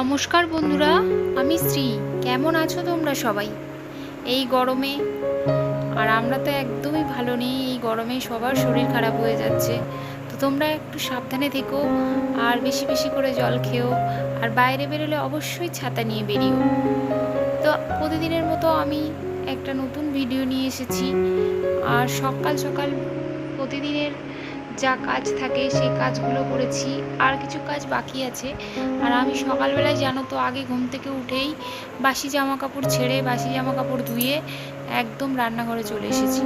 নমস্কার বন্ধুরা, আমি শ্রী। কেমন আছো তোমরা সবাই? এই গরমে, আর আমরা তো একদমই ভালো নেই, এই গরমে সবার শরীর খারাপ হয়ে যাচ্ছে। তো তোমরা একটু সাবধানে থেকো, আর বেশি বেশি করে জল খেও, আর বাইরে বেরোলে অবশ্যই ছাতা নিয়ে বেরিও। তো প্রতিদিনের মতো আমি একটা নতুন ভিডিও নিয়ে এসেছি, আর সকাল সকাল প্রতিদিনের যা কাজ থাকে সেই কাজগুলো করেছি। আর কিছু কাজ বাকি আছে। আর আমি সকালবেলায় জানো তো, আগে ঘুম থেকে উঠেই বাসি জামা কাপড় ছেড়ে, বাসি জামা কাপড় ধুয়ে একদম রান্নাঘরে চলে এসেছি।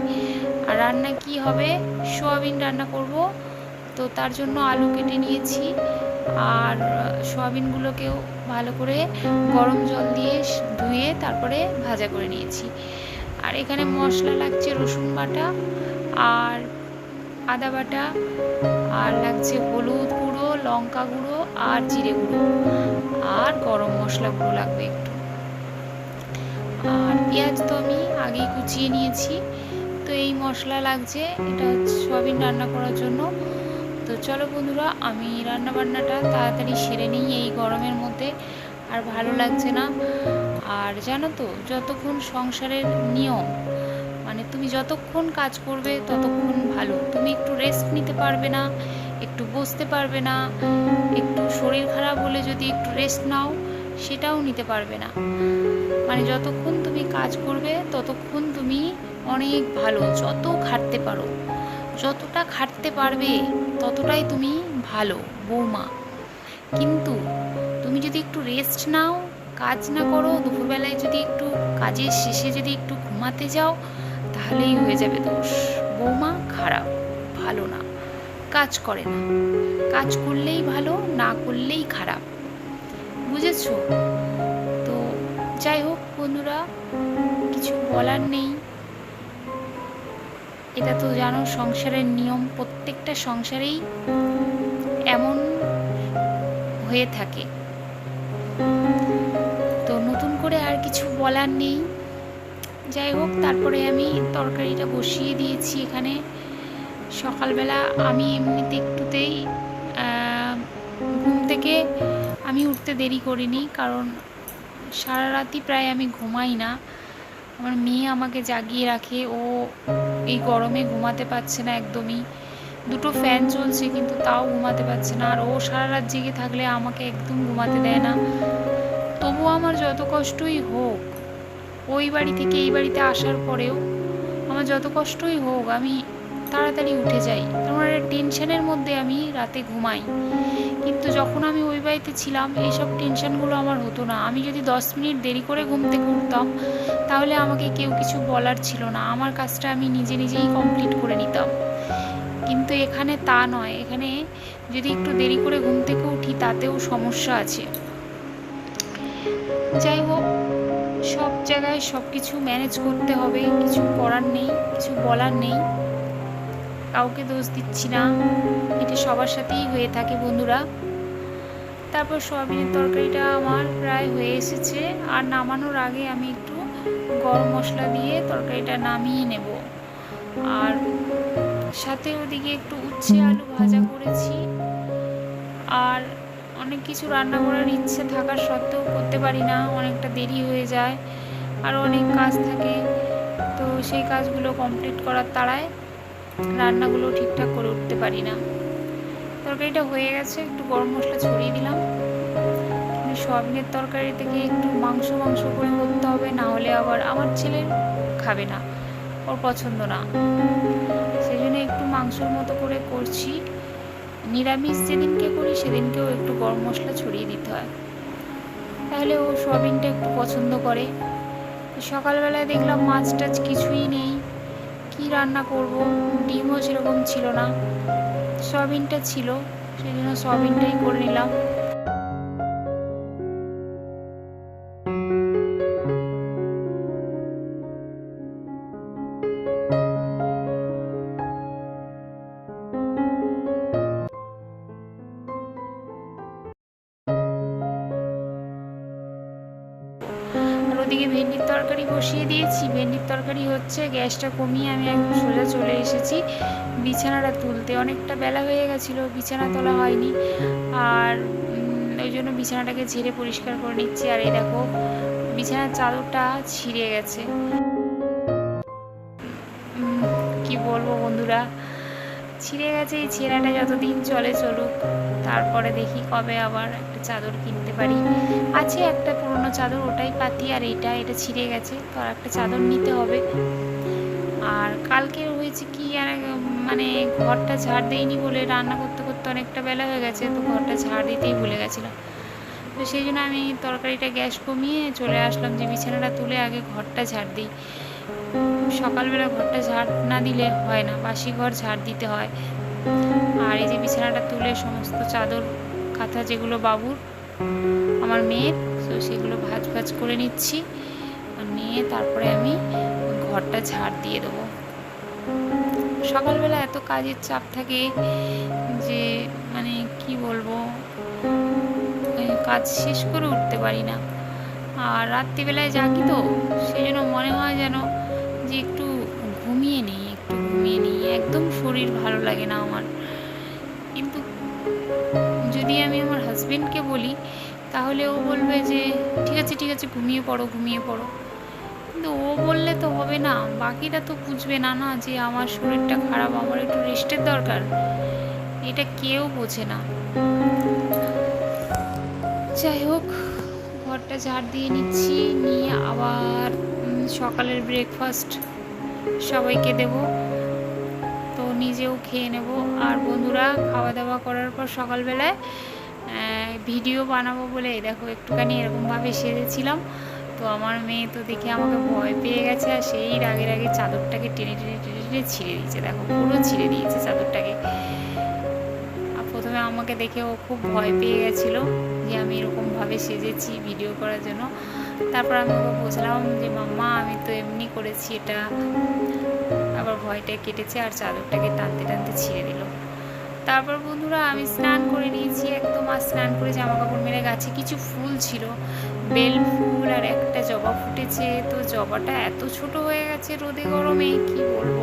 আর রান্না কি হবে? সোয়াবিন রান্না করব। তো তার জন্য আলু কেটে নিয়েছি। আর সোয়াবিনগুলোকেও ভালো করে গরম জল দিয়ে ধুয়ে তারপরে ভাজা করে নিয়েছি। আর এখানে মশলা লাগছে রসুন বাটা। আর আদা বাটা, আর লাগছে হলুদ গুঁড়ো, লঙ্কা গুঁড়ো, আর জিরে গুঁড়ো, আর গরম মশলা গুঁড়ো লাগবে একটু। আর পেঁয়াজ তো আমি আগেই কুচিয়ে নিয়েছি। তো এই মশলা লাগছে, এটা সয়াবিন রান্না করার জন্য। তো চলো বন্ধুরা, আমি রান্না বান্নাটা তাড়াতাড়ি সেরে নিই এই গরমের মধ্যে, আর ভালো লাগছে না। আর জানো তো, যতক্ষণ সংসারের নিয়ম তুমি যতক্ষণ কাজ করবে ততক্ষণ ভালো। তুমি একটু রেস্ট নিতে পারবে না, একটু বসতে পারবে না, একটু শরীর খারাপ হলে যদি একটু রেস্ট নাও, সেটাও নিতে পারবে না। মানে যতক্ষণ তুমি কাজ করবে ততক্ষণ তুমি অনেক ভালো, যত খাটতে পারো, যতটা খাটতে পারবে ততটাই তুমি ভালো, বৌমা। কিন্তু তুমি যদি একটু রেস্ট নাও, কাজ না করো, দুপুরবেলায় যদি একটু কাজের শেষে যদি একটু ঘুমাতে যাও তাহলেই হয়ে যাবে দোষ। বৌমা খারাপ, ভালো না। কাজ করে না। কাজ করলেই ভালো, না করলেই খারাপ। বুঝেছ? তো যাই হোক বন্ধুরা, কিছু বলার নেই। এটা তো জানো, সংসারের নিয়ম প্রত্যেকটা সংসারেই এমন হয়ে থাকে। তো নতুন করে আর কিছু বলার নেই। যাই হোক, তারপরে আমি তরকারিটা বসিয়ে দিয়েছি এখানে। সকালবেলা আমি এমনিতে একটুতেই ঘুম থেকে আমি উঠতে দেরি করিনি, কারণ সারা রাতই প্রায় আমি ঘুমাই না। আমার মেয়ে আমাকে জাগিয়ে রাখে, ও এই গরমে ঘুমাতে পারছে না একদমই। দুটো ফ্যান চলছে কিন্তু তাও ঘুমাতে পারছে না, আর ও সারা রাত জেগে থাকলে আমাকে একদম ঘুমাতে দেয় না। তবুও আমার যত কষ্টই হোক ওই বাড়ি থেকে এই বাড়িতে আসার পরেও আমার যত কষ্টই হোক, আমি তাড়াতাড়ি উঠে যাই। তোমার টেনশনের মধ্যে আমি রাতে ঘুমাই। কিন্তু যখন আমি ওই বাড়িতে ছিলাম, এইসব টেনশনগুলো আমার হতো না। আমি যদি দশ মিনিট দেরি করে ঘুম থেকে উঠতাম তাহলে আমাকে কেউ কিছু বলার ছিল না। আমার কাজটা আমি নিজে নিজেই কমপ্লিট করে নিতাম। কিন্তু এখানে তা নয়। এখানে যদি একটু দেরি করে ঘুম থেকে উঠি, তাতেও সমস্যা আছে। যাই হোক সব জায়গায় সব কিছু ম্যানেজ করতে হবে, কিছু করার নেই, কিছু বলার নেই। কাউকে দোষ দিচ্ছি না। এটা সবার সাথেই হয়ে থাকে বন্ধুরা। তারপর সয়াবিনের তরকারিটা আমার প্রায় হয়ে এসেছে। আর নামানোর আগে আমি একটু গরম মশলা দিয়ে তরকারিটা নামিয়ে নেব। আর সাথে ওদিকে একটু উচ্ছে আলু ভাজা করেছি। অনেক কিছু রান্না করার ইচ্ছে থাকার সত্ত্বেও করতে পারি না, অনেকটা দেরি হয়ে যায়, আর অনেক কাজ থাকে। তো সেই কাজগুলো কমপ্লিট করার তাড়ায় রান্নাগুলো ঠিকঠাক করে উঠতে পারি না। তরকারিটা হয়ে গেছে, একটু গরম মশলা ছড়িয়ে দিলাম। সয়াবিনের তরকারি থেকে একটু মাংস মাংস করে করতে হবে, না হলে আবার আমার ছেলে খাবে না, ওর পছন্দ না। সেই জন্য একটু মাংসর মতো করে করছি। নিরামিষ যেদিনকে করি, সেদিনকেও একটু গরম মশলা ছড়িয়ে দিতে হয়। তাহলে ও সোয়াবিনটা একটু পছন্দ করে। সকালবেলায় দেখলাম মাছ টাছ কিছুই নেই। কি রান্না করব? ডিমও সেরকম ছিল না। সোয়াবিনটা ছিল, সেই জন্য সোয়াবিনটাই করে নিলাম। ওদিকে ভেন্ডির তরকারি বসিয়ে দিয়েছি। ভেন্ডির তরকারি হচ্ছে, গ্যাসটা কমিয়ে আমি একদম সোজা চলে এসেছি বিছানাটা তুলতে। অনেকটা বেলা হয়ে গেছিল, বিছানা তোলা হয়নি। আর ওই জন্য বিছানাটাকে ঝেড়ে পরিষ্কার করে নিচ্ছি। আর এই দেখো, বিছানার চাদরটা ছিঁড়ে গেছে। কি বলব বন্ধুরা? ছিঁড়ে গেছে এই ছেঁড়াটা যতদিন চলে চলুক। তারপরে দেখি কবে আবার একটা চাদর কিনতে পারি। আছে একটা পুরনো চাদর, ওটাই পাতি আর এটা এটা ছিঁড়ে গেছে। তো আর একটা চাদর নিতে হবে। আর কালকে হয়েছে কি আর মানে ঘরটা ঝাড় দেয়নি বলে রান্না করতে করতে অনেকটা বেলা হয়ে গেছে, তো ঘরটা ঝাড় দিতেই ভুলে গেছিলাম। তো সেই জন্য আমি তরকারিটা গ্যাস কমিয়ে চলে আসলাম যে বিছানাটা তুলে আগে ঘরটা ঝাড় দিই। সকালবেলা ঘরটা ঝাড় না দিলে হয় না, বাসি ঘর ঝাড় দিতে হয়। আর এই যে বিছানাটা তুলে সমস্ত চাদর কাঁথা যেগুলো বাবুর, আমার মেয়ের, তো সেগুলো ভাজ ভাজ করে নিচ্ছি। নিয়ে তারপরে আমি ঘরটা ঝাড় দিয়ে দেবো। সকালবেলা এত কাজের চাপ থাকে যে মানে কি বলব কাজ শেষ করে উঠতে পারি না। আর রাত্রিবেলায় জাগি তো, সেই জন্য মনে হয় যেন যে একটু ঘুমিয়ে নিই। ঘুমিয়ে নিই, একদম শরীর ভালো লাগে না আমার। কিন্তু যদি আমি আমার হাজবেন্ডকে বলি, তাহলে ও বলবে যে, ঠিক আছে ঠিক আছে, ঘুমিয়ে পড়ো ঘুমিয়ে পড়ো। কিন্তু ও বললে তো হবে না। বাকিরা তো বুঝবে না না, যে আমার শরীরটা খারাপ, আমার একটু রেস্টের দরকার। এটা কেউ বোঝে না। যাই হোক, ঘরটা ঝাড় দিয়ে নিচ্ছি, নিয়ে আবার সকালের ব্রেকফাস্ট সবাইকে দেব। তো নিজেও খেয়ে নেব। আর বন্ধুরা খাওয়া দাওয়া করার পর সকালবেলায় ভিডিও বানাবো বলে দেখো একটুখানি এরকমভাবে সেরেছিলাম তো আমার মেয়ে তো দেখে আমাকে ভয় পেয়ে গেছে আর সেই রাগের আগে চাদরটাকে টেনে টেনে টেনে টেনে ছিঁড়ে দিয়েছে। দেখো, পুরো ছিঁড়ে দিয়েছে চাদরটাকে। আর প্রথমে আমাকে দেখে ও খুব ভয় পেয়ে গেছিল যে আমি এরকমভাবে সেজেছি ভিডিও করার জন্য। তারপর আমি ওকে বুঝলাম যে, মাম্মা, আমি তো এমনি করেছি এটা। আবার ভয়টা কেটেছে আর চাদরটাকে টানতে টানতে ছিঁড়ে দিল তারপর বন্ধুরা আমি স্নান করে নিয়েছি, একদম আর স্নান করে জামা কাপড় মেরে গাছে কিছু ফুল ছিল। বেল ফুল আর একটা জবা ফুটেছে, তো জবাটা এত ছোট হয়ে গেছে রোদে গরমে, কি বলব?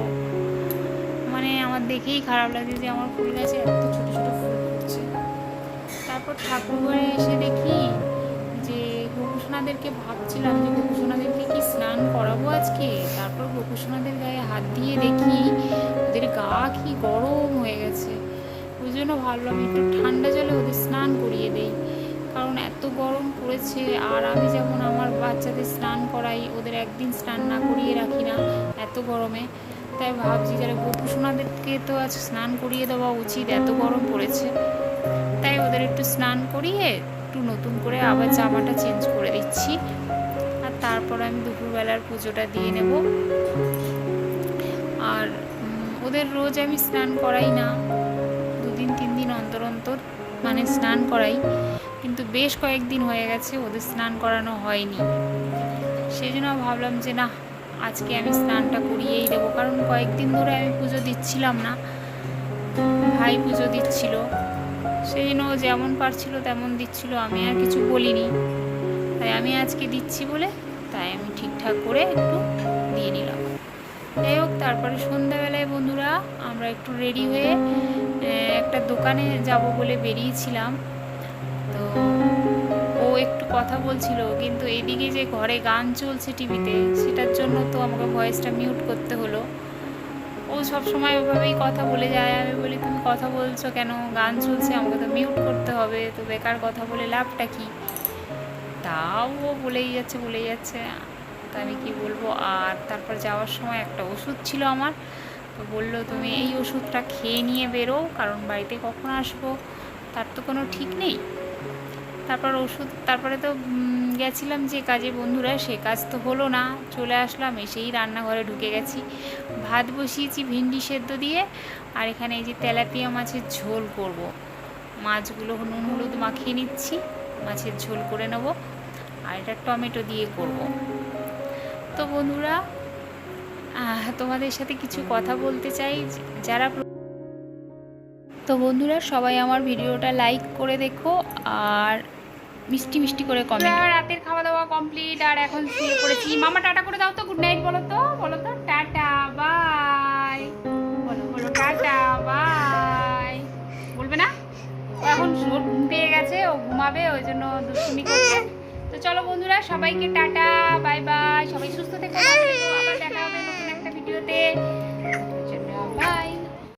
মানে আমার দেখেই খারাপ লাগছে যে আমার ফুল গাছে এত ছোট ছোট ফুল ফুটছে। তারপর ঠাকুর ঘরে এসে দেখি যে গোপুসোনাদেরকে ভাবছিলাম যে গোপুসোনাদেরকে কি স্নান তারপর গোপুসোনাদের গায়ে হাত দিয়ে দেখি ওদের গা কি গরম হয়ে গেছে। ওই জন্য ভাবলাম একটু ঠান্ডা জলে ওদের স্নান করিয়ে দেই। কারণ এত গরম পড়েছে আর আমি যেমন আমার বাচ্চাদের স্নান করাই, ওদের একদিন স্নান না করিয়ে রাখি না এত গরমে। তাই ভাবছি যারা গোপুসোনাদেরকে তো আজ স্নান করিয়ে দেওয়া উচিত, এত গরম পড়েছে। তাই ওদের একটু স্নান করিয়ে একটু নতুন করে আবার জামাটা চেঞ্জ করে দিচ্ছি। তারপর আমি দুপুরবেলার পুজোটা দিয়ে নেব। আর ওদের রোজ আমি স্নান করাই না। দুদিন, তিন দিন অন্তর অন্তর মানে স্নান করাই। কিন্তু বেশ কয়েকদিন হয়ে গেছে, ওদের স্নান করানো হয়নি। সেই জন্য ভাবলাম যে না আজকে আমি স্নানটা করিয়েই দেবো। কারণ কয়েকদিন ধরে আমি পুজো দিচ্ছিলাম না। ভাই পুজো দিচ্ছিল। সেই জন্য যেমন পারছিল তেমন দিচ্ছিল, আমি আর কিছু বলিনি। তাই আমি আজকে দিচ্ছি বলে তাই আমি ঠিকঠাক করে একটু দিয়ে নিলাম। যাই হোক, তারপরে সন্ধ্যাবেলায় বন্ধুরা, আমরা একটু রেডি হয়ে একটা দোকানে যাব বলে বেরিয়েছিলাম। তো ও একটু কথা বলছিল, কিন্তু এদিকে যে ঘরে গান চলছে টিভিতে, সেটার জন্য তো আমাকে ভয়েসটা মিউট করতে হলো। ও সব সময় ওভাবেই কথা বলে যায়। আমি বলি, তুমি কথা বলছো কেন? গান চলছে, আমাকে তো মিউট করতে হবে। তো বেকার কথা বলে লাভটা কি? তাও ও বলেই যাচ্ছে বলেই যাচ্ছে। তা আমি কি বলব? আর তারপর যাওয়ার সময় একটা ওষুধ ছিল আমার। তো বলল, তুমি এই ওষুধটা খেয়ে নিয়ে বেরো কারণ বাড়িতে কখন আসব? তার তো কোনো ঠিক নেই। তারপর ওষুধ, তারপরে তো গেছিলাম যে কাজে বন্ধুরা, সে কাজ তো হলো না। চলে আসলাম, এসেই রান্নাঘরে ঢুকে গেছি। ভাত বসিয়েছি ভিন্ডি সেদ্ধ দিয়ে, আর এখানে এই যে তেলাপিয়া মাছের ঝোল করব। মাছগুলো নুন হলুদ মাখিয়ে নিচ্ছি, মাছের ঝোল করে নেব। আর এটা টমেটো দিয়ে করব। তো বন্ধুরা তোমাদের সাথে কিছু কথা বলতে চাই, যারা তো বন্ধুরা, সবাই আমার ভিডিওটা লাইক করে দেখো আর মিষ্টি মিষ্টি করে কমেন্ট রাতের খাওয়া দাওয়া কমপ্লিট আর এখন শুয়ে পড়েছি। মামা, টাটা করে দাও তো গুড নাইট বলো তো বলো তো, টাটা বাই বলো বলো, টাটা বাই বলবে না? এখন ঘুম পেয়ে গেছে, ও ঘুমাবে, ওই জন্য দুষ্টুমি করছে। চলো বন্ধুরা, সবাইকে টাটা, বাই বাই, সবাই সুস্থ থেকো আবার দেখা হবে নতুন একটা ভিডিওতে।